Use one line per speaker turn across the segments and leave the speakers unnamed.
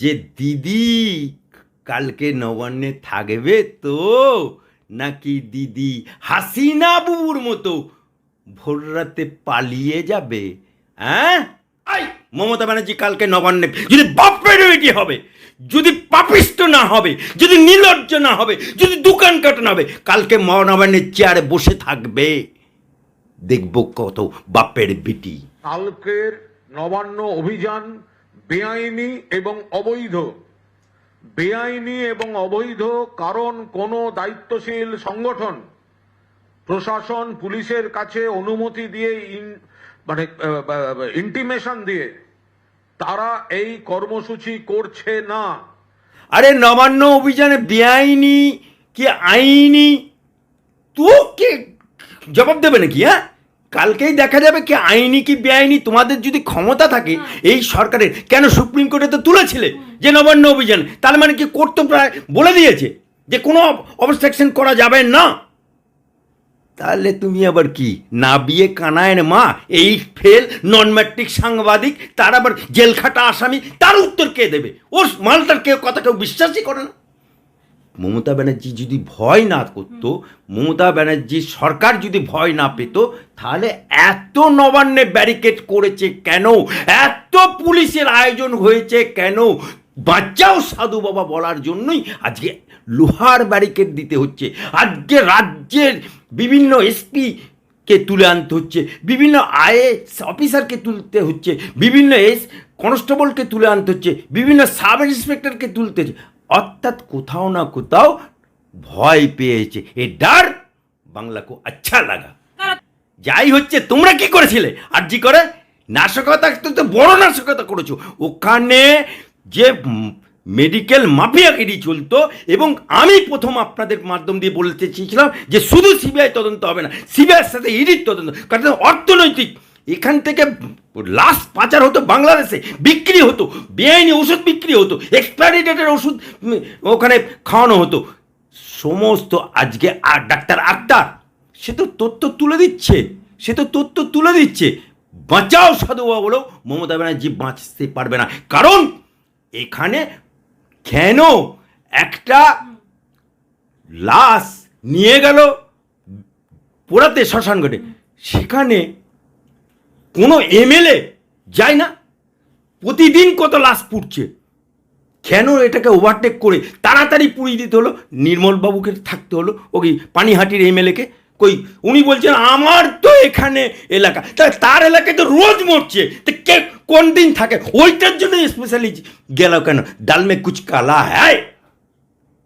যে দিদি কালকে নবান্নে থাকবে তো নাকি দিদি হাসিনা বুবুর মতো ভোর রাতে পালিয়ে যাবে হ্যাঁ আই! মমতা ব্যানার্জি কালকে নবান্নে যদি বাপের বেটি হবে যদি পাপিষ্ট না হবে যদি নির্লজ্জ না হবে যদি দোকান কাটা না হবে কালকে নবান্নের চেয়ারে বসে থাকবে। দেখব কত বাপের বেটি।
কালকের নবান্ন অভিযান বেআইনি এবং অবৈধ। বেআইনি এবং অবৈধ কারণ কোনো দায়িত্বশীল সংগঠন। প্রশাসন পুলিশের কাছে অনুমতি দিয়ে মানে ইন্টিমেশন দিয়ে তারা এই কর্মসূচি করছে না।
আরে নবান্ন অভিযানে বেআইনি কি আইনি? তো কে জবাব দেবে নাকি হ্যাঁ? কালকেই দেখা যাবে কি আইনি কি বেআইনি তোমাদের যদি ক্ষমতা থাকে এই সরকারের কেন সুপ্রিম কোর্টে তো তুলেছিলে যে নবান্ন অভিযান? তার মানে কি কোর্ট তো প্রায় বলে দিয়েছে যে কোনো অবস্ট্রাকশন করা যাবে না। তাহলে তুমি আবার কি না বিয়ে কানায়ের মা এই ফেল নন ম্যাট্রিক সাংবাদিক তার আবার জেলখাটা আসামি তার উত্তর কে দেবে? ওর মালটার কেউ কথা কেউ বিশ্বাসই করে না। মমতা ব্যানার্জি যদি ভয় না করতো, মমতা ব্যানার্জির সরকার যদি ভয় না পেত, তাহলে এত নবান্নে ব্যারিকেড করেছে কেন? এত পুলিশের আয়োজন হয়েছে কেন? বাচ্চাও সাধু বাবা বলার জন্যই আজকে লোহার ব্যারিকেড দিতে হচ্ছে। আজকে রাজ্যের বিভিন্ন এসপি কে তুলে আনতে হচ্ছে, বিভিন্ন আইএস অফিসারকে তুলতে হচ্ছে, বিভিন্ন এস কনস্টেবলকে তুলে আনতে হচ্ছে, বিভিন্ন সাব ইন্সপেক্টরকে তুলতে হচ্ছে। অর্থাৎ কোথাও না কোথাও ভয় পেয়েছে। এ ডার বাংলা কো আচ্ছা লাগা। যাই হচ্ছে, তোমরা কি করেছিলে? আর জি করে, নাশকতা তো বড় নাশকতা করেছ। ওখানে যে মেডিকেল মাফিয়া মাফিয়াগিরি চলতো এবং আমি প্রথম আপনাদের মাধ্যম দিয়ে বলতে চেয়েছিলাম যে শুধু সিবিআই তদন্ত হবে না, সিবিআইয়ের সাথে ইডির তদন্ত, কারণ অর্থনৈতিক এখান থেকে লাশ পাচার হতো বাংলাদেশে, বিক্রি হতো, বেআইনি ওষুধ বিক্রি হতো এক্সপায়ারি ডেটের ওষুধ ওখানে খাওয়ানো হতো। সমস্ত আজকে আর ডাক্তার আক্তার, সে তো তথ্য তুলে দিচ্ছে, সে তো তথ্য তুলে দিচ্ছে। বাঁচাও সাধু বাবা বলেও মমতা ব্যানার্জি বাঁচতে পারবে না। কারণ এখানে কেন একটা লাশ নিয়ে গেল পোড়াতে শ্মশান ঘাটে সেখানে কোনো এমএলএ যায় না। প্রতিদিন কত লাশ পুড়ছে। কেন এটাকে ওভারটেক করে তাড়াতাড়ি পুড়িয়ে দিতে হলো? নির্মলবাবুকে থাকতে হলো। ওকে পানিহাটির এমএলএকে? কই, উনি বলছেন, আমার তো এখানে এলাকা। তা তার এলাকায় তো রোজ মরছে। তো কে, কোন দিন থাকে? ওইটার জন্য স্পেশালি গেল কেন? ডালমে কুচ কালা হ্যায়।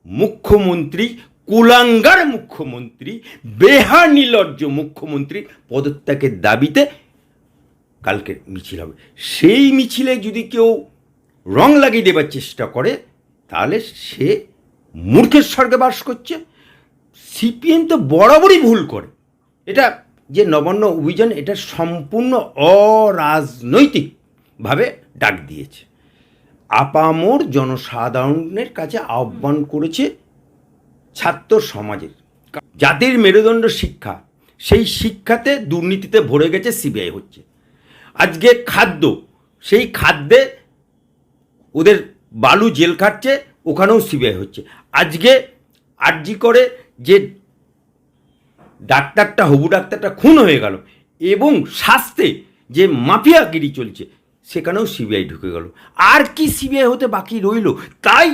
মুখ্যমন্ত্রী, কুলাঙ্গার মুখ্যমন্ত্রী বেহা নির্লজ্জ মুখ্যমন্ত্রী পদত্যাগের দাবিতে কালকে মিছিল হবে। সেই মিছিলে যদি কেউ রং লাগিয়ে দেবার চেষ্টা করে, তাহলে সে মূর্খের স্বর্গে বাস করছে। সিপিএম তো বরাবরই ভুল করে। এটা যে নবান্ন অভিযান, এটা সম্পূর্ণ অরাজনৈতিকভাবে ডাক দিয়েছে। আপামোর জনসাধারণের কাছে আহ্বান করেছে ছাত্র সমাজের। জাতির মেরুদণ্ড শিক্ষা, সেই শিক্ষাতে দুর্নীতিতে ভরে গেছে সিবিআই হচ্ছে। আজকে খাদ্য, সেই খাদ্যে ওদের বালু জেল খাটছে ওখানেও সিবিআই হচ্ছে। আজকে আরজি করে যে ডাক্তারটা, হবু ডাক্তারটা খুন হয়ে গেল এবং স্বাস্থ্যে যে মাফিয়াগিরি চলছে, সেখানেও সিবিআই ঢুকে গেল। আর কি সিবিআই হতে বাকি রইল? তাই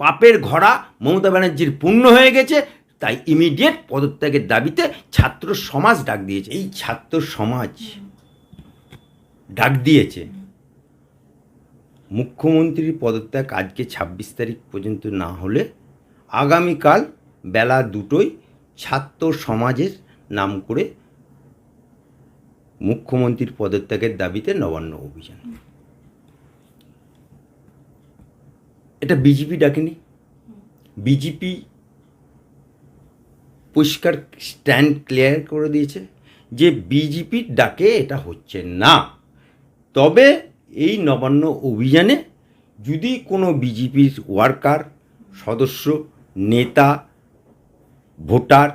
পাপের ঘোড়া মমতা ব্যানার্জির পূর্ণ হয়ে গেছে, তাই ইমিডিয়েট পদত্যাগের দাবিতে ছাত্র সমাজ ডাক দিয়েছে। এই ছাত্র সমাজ ডাক দিয়েছে। মুখ্যমন্ত্রীর পদত্যাগ আজকে ছাব্বিশ তারিখ পর্যন্ত না হলে আগামীকাল বেলা দুটোই ছাত্র সমাজের নাম করে মুখ্যমন্ত্রীর পদত্যাগের দাবিতে নবান্ন অভিযান। এটা বিজেপি ডাকেনি। বিজেপি পরিষ্কার স্ট্যান্ড ক্লিয়ার করে দিয়েছে যে বিজেপির ডাকে এটা হচ্ছে না। তবে এই নবান্ন অভিযানে যদি কোনো বিজেপির ওয়ার্কার, সদস্য, নেতা, ভোটার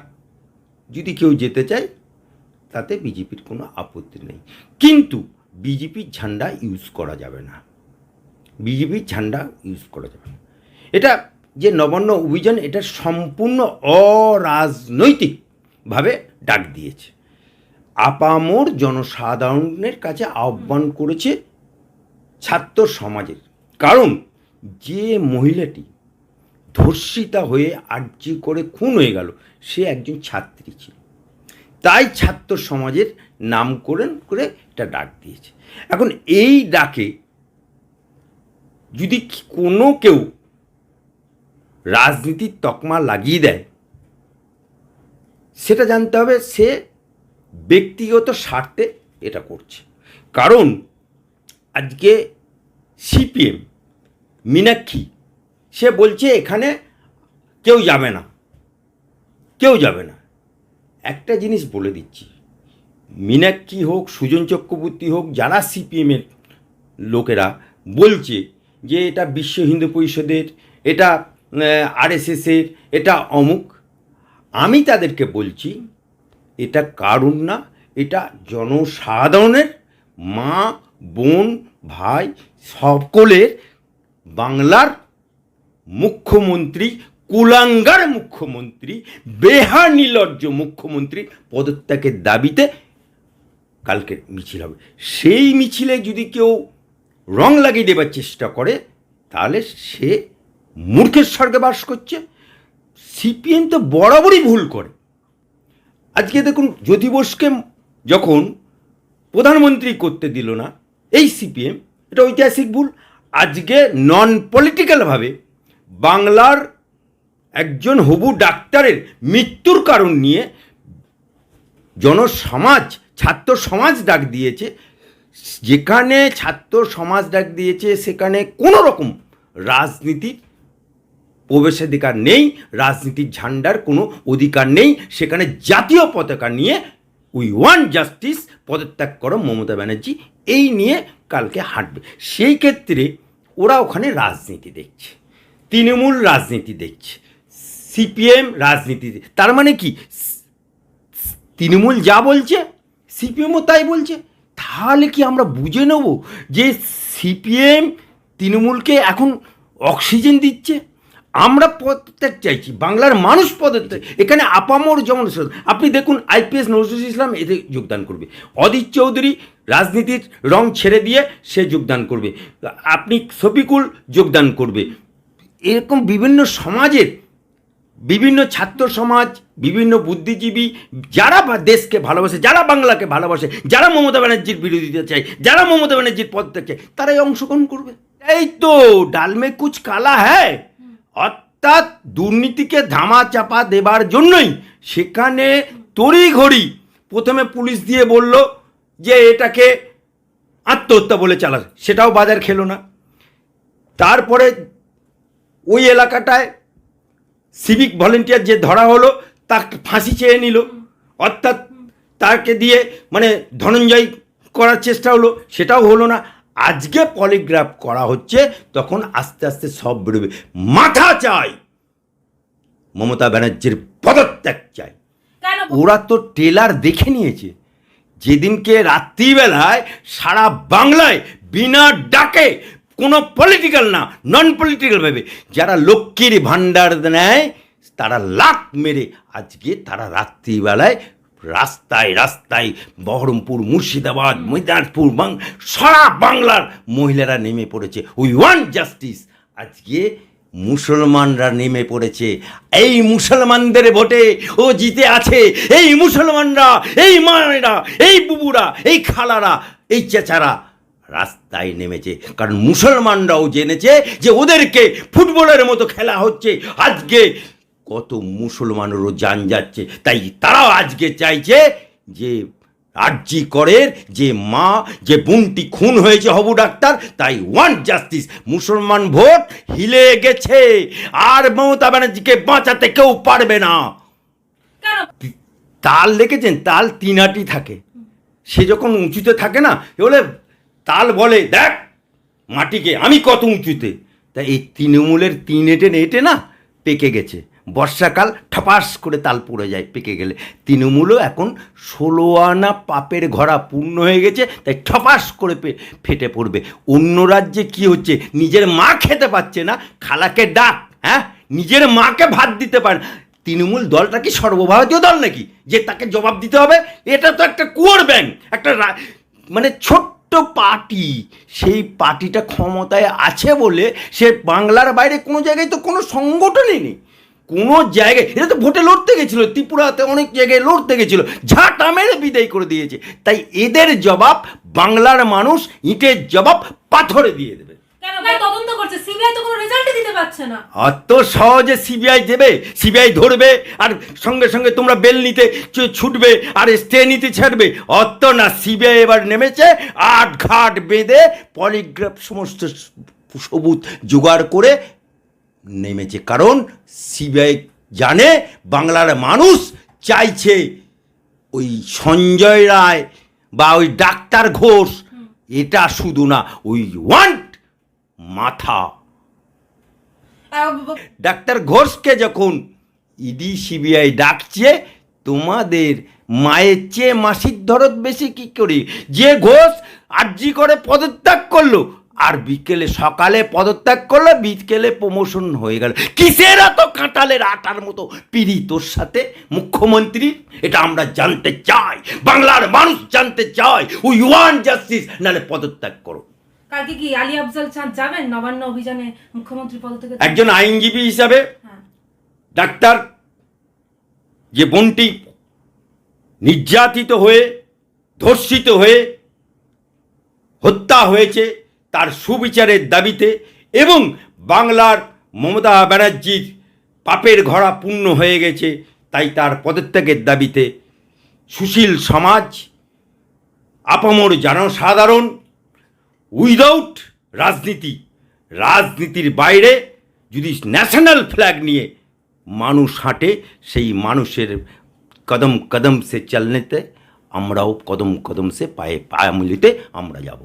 যদি কেউ যেতে চায়, তাতে বিজেপির কোনো আপত্তি নেই। কিন্তু বিজেপির ঝান্ডা ইউজ করা যাবে না। বিজেপির ঝান্ডা ইউজ করা যাবে না। এটা যে নবান্ন অভিযান, এটা সম্পূর্ণ অরাজনৈতিকভাবে ডাক দিয়েছে। আপামর জনসাধারণের কাছে আহ্বান করেছে ছাত্র সমাজের। কারণ যে মহিলাটি ধর্ষিতা হয়ে আর্জি করে খুন হয়ে গেল, সে একজন ছাত্রী ছিল। তাই ছাত্র সমাজের নামকরণ করে এটা ডাক দিয়েছে। এখন এই ডাকে যদি কোনো কেউ রাজনীতির তকমা লাগিয়ে দেয়, সেটা জানতে হবে সে ব্যক্তিগত স্বার্থে এটা করছে। কারণ আজকে সিপিএম, মীনাক্ষী, সে বলছে এখানে কেউ যাবে না। কেউ যাবে না। একটা জিনিস বলে দিচ্ছি, মীনাক্ষী হোক, সুজন চক্রবর্তী হোক, যারা সিপিএমের লোকেরা বলছে যে এটা বিশ্ব হিন্দু পরিষদের, এটা আরএসএসের, এটা অমুক, আমি তাদেরকে বলছি এটা কারণ না, এটা জনসাধারণের মা, বোন, ভাই সকলের বাংলার মুখ্যমন্ত্রী, কুলাঙ্গার মুখ্যমন্ত্রী, বেহার নির্লজ্জ মুখ্যমন্ত্রী পদত্যাগের দাবিতে কালকে মিছিল হবে। সেই মিছিলে যদি কেউ রং লাগিয়ে দেবার চেষ্টা করে, তাহলে সে মূর্খের স্বর্গে বাস করছে। সিপিএম তো বরাবরই ভুল করে। আজকে দেখুন জ্যোতি বোসকে যখন প্রধানমন্ত্রী করতে দিল না, এই সিপিএম, এটা ঐতিহাসিক ভুল, আজকে নন পলিটিক্যালভাবে বাংলার একজন হবু ডাক্তারের মৃত্যুর কারণ নিয়ে জনসমাজ, ছাত্র সমাজ ডাক দিয়েছে। যেখানে ছাত্র সমাজ ডাক দিয়েছে, সেখানে কোনো রকম রাজনীতির প্রবেশাধিকার নেই, রাজনীতির ঝান্ডার কোনো অধিকার নেই, সেখানে জাতীয় পতাকা নিয়ে উই ওয়ান জাস্টিস পদত্যাগ করো মমতা ব্যানার্জি, এই নিয়ে কালকে হাঁটবে। সেই ক্ষেত্রে ওরা ওখানে রাজনীতি দেখছে, তৃণমূল রাজনীতি দেখছে, সিপিএম রাজনীতি তার মানে কি? তৃণমূল যা বলছে, সিপিএমও তাই বলছে। তাহলে কি আমরা বুঝে নেব যে সিপিএম তৃণমূলকে এখন অক্সিজেন দিচ্ছে? আমরা পদত্যাগ চাইছি, বাংলার মানুষ পদত্যাগ এখানে আপামর যেমন আপনি দেখুন আইপিএস নজরুল ইসলাম এতে যোগদান করবে। অদিত চৌধুরী রাজনীতির রং ছেড়ে দিয়ে সে যোগদান করবে। আপনি শফিকুল যোগদান করবে। এরকম বিভিন্ন সমাজের, বিভিন্ন ছাত্র সমাজ, বিভিন্ন বুদ্ধিজীবী, যারা দেশকে ভালোবাসে, যারা বাংলাকে ভালোবাসে, যারা মমতা ব্যানার্জির বিরোধিতা চায়, যারা মমতা ব্যানার্জির পদত্যাগ চায়, তারাই অংশগ্রহণ করবে। এই তো, ডালমে কুচ কালা হ্যায়। অর্থাৎ দুর্নীতিকে ধামা চাপা দেবার জন্যই সেখানে তড়িঘড়ি প্রথমে পুলিশ দিয়ে বলল যে এটাকে আত্মহত্যা বলে চালা, সেটাও বাজার খেলো না। তারপরে ওই এলাকাটায় সিভিক ভলেন্টিয়ার যে ধরা হলো, তাকে ফাঁসি চেয়ে নিল। অর্থাৎ তাকে দিয়ে মানে ধনঞ্জয় করার চেষ্টা হলো, সেটাও হলো না। আজকে পলিগ্রাফ করা হচ্ছে তখন আস্তে আস্তে সব বেরোবে। মাথা চাই! মমতা ব্যানার্জির পদত্যাগ চাই। ওরা তো ট্রেলার দেখে নিয়েছে। যেদিনকে রাত্রিবেলায় সারা বাংলায় বিনা ডাকে কোনো পলিটিক্যাল না নন পলিটিক্যাল ভাবে যারা লক্ষ্মীর ভাণ্ডার নেয় তারা লাখ মেরে আজকে তারা রাত্রিবেলায় রাস্তায় রাস্তায় বহরমপুর, মুর্শিদাবাদ, মৈদানপুর বাং, সারা বাংলার মহিলারা নেমে পড়েছে। উই ওয়ান জাস্টিস আজকে মুসলমানরা নেমে পড়েছে। এই মুসলমানদের ভোটে ও জিতে আছে। এই মুসলমানরা, এই মায়েরা, এই বুবুরা, এই খালারা, এই চেচারা রাস্তায় নেমেছে। কারণ মুসলমানরাও জেনেছে যে ওদেরকে ফুটবলের মতো খেলা হচ্ছে। আজকে কত মুসলমানেরও যান যাচ্ছে। তাই তারাও আজকে চাইছে যে আর্জি করের যে মা যে বোনটি খুন হয়েছে হবু ডাক্তার তাই ওয়ান জাস্টিস মুসলমান ভোট হিলে গেছে। আর মমতা ব্যানার্জিকে বাঁচাতে কেউ পারবে না। তাল দেখেছেন? তাল তিনাটি থাকে। সে যখন উঁচুতে থাকে না বলে তাল বলে দেখ মাটিকে আমি কত উঁচুতে। তা এই তৃণমূলের তিন এটে নেটে না পেকে গেছে। বর্ষাকাল ঠপাস করে তাল পড়ে যায়, পেকে গেলে। তৃণমূলও এখন ষোলো আনা পাপের ঘরা পূর্ণ হয়ে গেছে, তাই ঠপাস করে ফেটে পড়বে। অন্য রাজ্যে কি হচ্ছে? নিজের মা খেতে পাচ্ছে না, খালাকে ডাক হ্যাঁ? নিজের মাকে ভাত দিতে পারে তৃণমূল দলটা কি সর্বভারতীয় দল নাকি? যে তাকে জবাব দিতে হবে, এটা তো একটা কুয়োর ব্যাংক একটা মানে ছোট্ট পার্টি। সেই পার্টিটা ক্ষমতায় আছে বলে সে বাংলার বাইরে কোনো জায়গায় তো কোনো সংগঠনই নেই। কোনো জায়গায় এটা তো ভোটে লড়তে গেছিল ত্রিপুরাতে অনেক জায়গায় লড়তে গেছিল ঝাঁটা মেরে বিদায় করে দিয়েছে। তাই এদের জবাব বাংলার মানুষ ইটের জবাব পাথরে দিয়ে দেবে। অত সহজে সিবিআই দেবে সিবিআই ধরবে আর সঙ্গে সঙ্গে তোমরা বেল নিতে ছুটবে আর স্টে নিতে ছাড়বে। অত না সিবিআই এবার নেমেছে আট ঘাট বেঁধে পলিগ্রাফ সমস্ত স- সবুত জোগাড় করে নেমেছে। কারণ সিবিআই জানে বাংলার মানুষ চাইছে ওই সঞ্জয় রায় বা ওই ডাক্তার ঘোষ। এটা শুধু না, ওই ওয়ান্ট মাথা। ডাক্তার ঘোষকে যখন ইডি, সিবিআই ডাকছে, তোমাদের মায়ের চেয়ে মাসির ধরত বেশি কি করি? যে ঘোষ আর্জি করে পদত্যাগ করল আর বিকেলে সকালে পদত্যাগ করলে বিকেলে প্রমোশন হয়ে গেল। কিসের এত কাঁটালের আটার মতো পিড়ি তোর সাথে মুখ্যমন্ত্রী? এটা আমরা জানতে চাই বাংলার মানুষ জানতে চায় উই ওয়ান জাস্টিস নাহলে পদত্যাগ করো।
কালকে কি আলী আফজাল চাঁদ যাবেন? নবান্ন অভিযানে মুখ্যমন্ত্রী পদ থেকে
একজন আইনজীবী হিসাবে
হ্যাঁ।
ডাক্তার যে বোনটি নির্যাতিত হয়ে ধর্ষিত হয়ে হত্যা হয়েছে তার সুবিচারের দাবিতে এবং বাংলার মমতা ব্যানার্জির পাপের ঘরা পূর্ণ হয়ে গেছে, তাই তার পদত্যাগের দাবিতে সুশীল সমাজ, আপামর জনসাধারণ, উইদাউট রাজনীতি, রাজনীতির বাইরে যদি ন্যাশনাল ফ্ল্যাগ নিয়ে মানুষ হাঁটে, সেই মানুষের কদম কদম সে চলনেতে, আমরাও কদম কদম সে পায়ে পায়ে মিলিতে আমরা যাব।